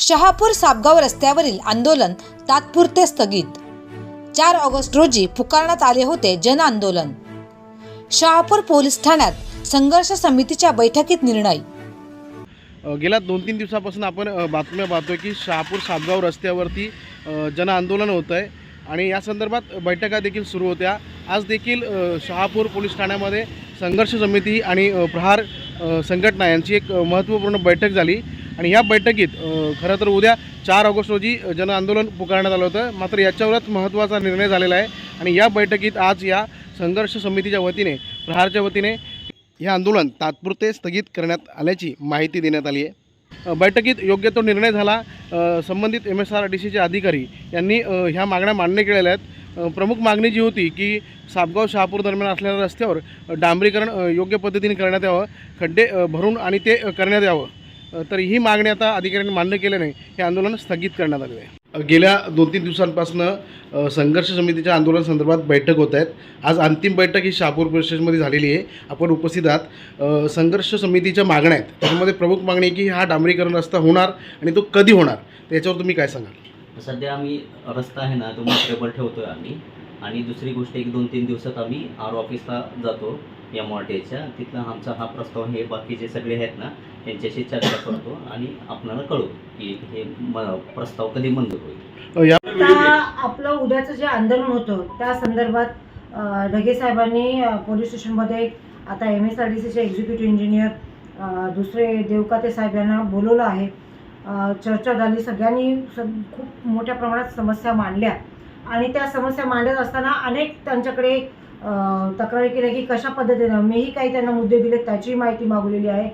शहापूर सापगाव रस्त्यावरील आंदोलन तात्पुरते स्थगित. चार ऑगस्ट रोजी पुकारण्यात आले होते जन आंदोलन शहापूर पोलीस ठाण्यात संघर्ष समितीच्या बैठकीत निर्णय. गेल्या दोन तीन दिवसापासून आपण बातम्या पाहतोय की शहापूर सापगाव रस्त्यावरती जन आंदोलन होतं आहे आणि या संदर्भात बैठका देखील सुरू होत्या. आज देखील शहापूर पोलीस ठाण्यामध्ये संघर्ष समिती आणि प्रहार संघटना यांची एक महत्त्वपूर्ण बैठक झाली. आणि या बैठकीत खरं तर उद्या चार ऑगस्ट रोजी जनआंदोलन जन आंदोलन पुकारण्यात आलं होतं. मात्र याच्यावरच महत्त्वाचा निर्णय झालेला आहे आणि या बैठकीत आज या संघर्ष समितीच्या वतीने प्रहारच्या वतीने हे आंदोलन तात्पुरते स्थगित करण्यात आल्याची माहिती देण्यात आली आहे. बैठकीत योग्य तो निर्णय झाला. संबंधित एम एस आर डी सीचे अधिकारी यांनी ह्या मागण्या मान्य केलेल्या आहेत. प्रमुख मागणी जी होती की सापगाव शहापूर दरम्यान असलेल्या रस्त्यावर डांबरीकरण योग्य पद्धतीने करण्यात यावं खड्डे भरून आणि ते करण्यात यावं. तर ही मागणी आता अधिकाऱ्यांनी मान्य केल्याने हे आंदोलन स्थगित करण्यात आलेलं आहे. गेल्या दोन तीन दिवसांपासून संघर्ष समितीच्या आंदोलन संदर्भात बैठक होत आहेत. आज अंतिम बैठक ही शहापूर परिषदेमध्ये झालेली आहे. आपण उपस्थित आहात. संघर्ष समितीच्या मागण्या आहेत. त्याच्यामध्ये प्रमुख मागणी आहे की हा डांबरीकरण रस्ता होणार आणि तो कधी होणार? त्याच्यावर तुम्ही काय सांगाल? सध्या आम्ही रस्ता आहे ना तो मृत्यभर ठेवतो आहे आम्ही. आणि दुसरी गोष्ट एक दोन तीन दिवसात आम्ही आर ऑफिसला जातो. एम आर टीच्या तिथला आमचा हा प्रस्ताव हे बाकीचे सगळे आहेत ना त्यांच्याशी चर्चा करतो आणि आपल्याला कळवतो की हे म प्रस्ताव कधी मंजूर होईल. अ, या आता आपलं उद्याचं जे आंदोलन होतं त्या संदर्भात अ, ढगे साहेबांनी अ, पोलीस स्टेशनमध्ये आता एम एस आर डी सीचे एक्झिक्युटिव्ह इंजिनियर दुसरे देवकाते साहेब यांना बोलवलं आहे. अ, चर्चा झाली सगळ्यांनी स खूप मोठ्या प्रमाणात समस्या मांडल्या. आणि त्या समस्या मांडत असताना अनेक त्यांच्याकडे तक्रारी केल्या की कशा पद्धतीनं मीही काही त्यांना मुद्दे दिले त्याची माहिती मागवलेली आहे.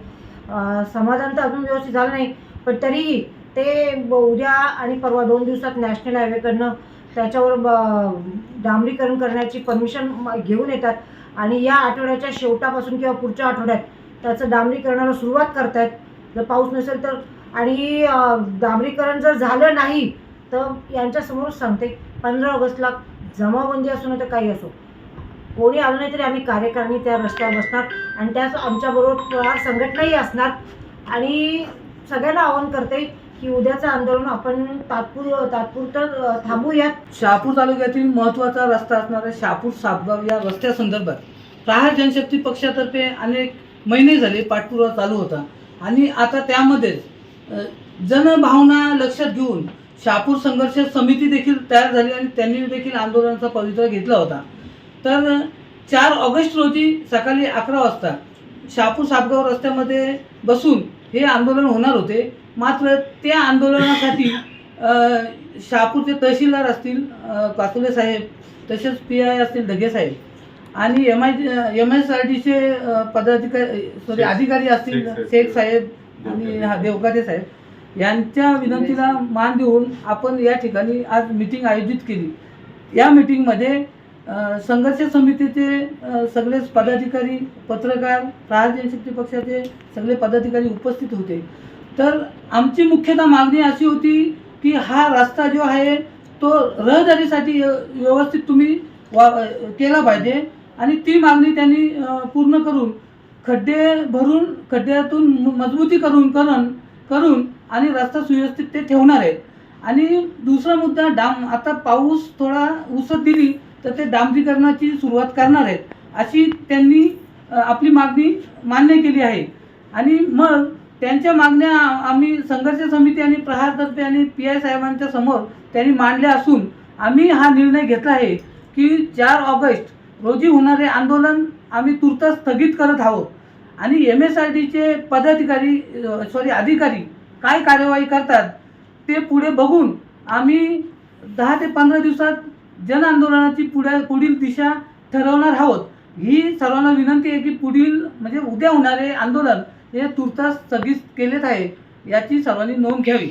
समाधान तर अजून व्यवस्थित झालं नाही पण तरीही ते उद्या आणि परवा दोन दिवसात नॅशनल हायवेकडनं त्याच्यावर ब- डांबरीकरण करण्याची परमिशन घेऊन येतात आणि या आठवड्याच्या शेवटापासून किंवा पुढच्या आठवड्यात त्याचं डांबरीकरणाला सुरुवात करतायत. जर पाऊस नसेल तर. आणि डांबरीकरण जर झालं नाही तर यांच्यासमोर सांगते पंधरा ऑगस्टला जमावबंदी असो ना तर काही असो कोणी आलं नाही तरी आम्ही कार्यकारिणी त्या रस्त्यावर बसणार आणि त्याच आमच्याबरोबर संघटनाही असणार. आणि सगळ्यांना आवाहन करते की उद्याचं आंदोलन आपण तात्पुर तात्पुरतं अ, थांबूयात. शहापूर तालुक्यातील महत्त्वाचा रस्ता असणारा शहापूर सापगाव या रस्त्यासंदर्भात प्रहार जनशक्ती पक्षातर्फे अनेक महिने झाले पाठपुरावा चालू होता. आणि आता त्यामध्येच जनभावना लक्षात घेऊन शहापूर संघर्ष समिती देखील तयार झाली आणि त्यांनी देखील आंदोलनाचा पवित्रा घेतला होता. तर चार ऑगस्ट रोजी सकाळी अकरा वाजता शहापूर सापगाव रस्त्यामध्ये बसून हे आंदोलन होणार होते. मात्र त्या आंदोलनासाठी अ, शहापूरचे तहसीलदार असतील अ, काकुले साहेब तसेच पी आय असतील ढगे साहेब आणि M I M S R डीचे पदाधिकारी सॉरी अधिकारी असतील शेख साहेब आणि हा देवकाते साहेब यांच्या विनंतीला मान देऊन आपण या ठिकाणी आज मिटिंग आयोजित केली. या मिटिंगमध्ये संघर्ष समितीचे सगळेच पदाधिकारी पत्रकार प्रहार शक्ती पक्षाचे सगळे पदाधिकारी उपस्थित होते. तर आमची मुख्यतः मागणी अशी होती की हा रस्ता जो आहे तो रहदारीसाठी व्यवस्थित तुम्ही वा केला पाहिजे. आणि ती मागणी त्यांनी पूर्ण करून खड्डे भरून खड्ड्यातून म- मजबूती करून करण करून आणि रस्ता सुव्यवस्थित ते ठेवणार आहेत. आणि दुसरा मुद्दा डाम आता पाऊस थोडा उसत दिली तर ते डांबरीकरणाची सुरुवात करणार आहेत अशी त्यांनी आपली मागणी मान्य केली आहे. आणि मग त्यांच्या मागण्या आम्ही संघर्ष समिती आणि प्रहारतर्फे आणि पी आय साहेबांच्या समोर त्यांनी मांडल्या असून आम्ही हा निर्णय घेतला आहे की चार ऑगस्ट रोजी होणारे आंदोलन आम्ही तुर्त स्थगित करत आहोत. आणि एम एस आर डीचे पदाधिकारी सॉरी अधिकारी काय कार्यवाही करतात ते पुढे बघून आम्ही दहा ते पंधरा दिवसात जन आंदोलनाची पुढे पुढील दिशा ठरवणार आहोत. ही सर्वांना विनंती आहे की पुढील म्हणजे उद्या होणारे आंदोलन हे तुर्तास स्थगित केलेच आहे याची सर्वांनी नोंद घ्यावी.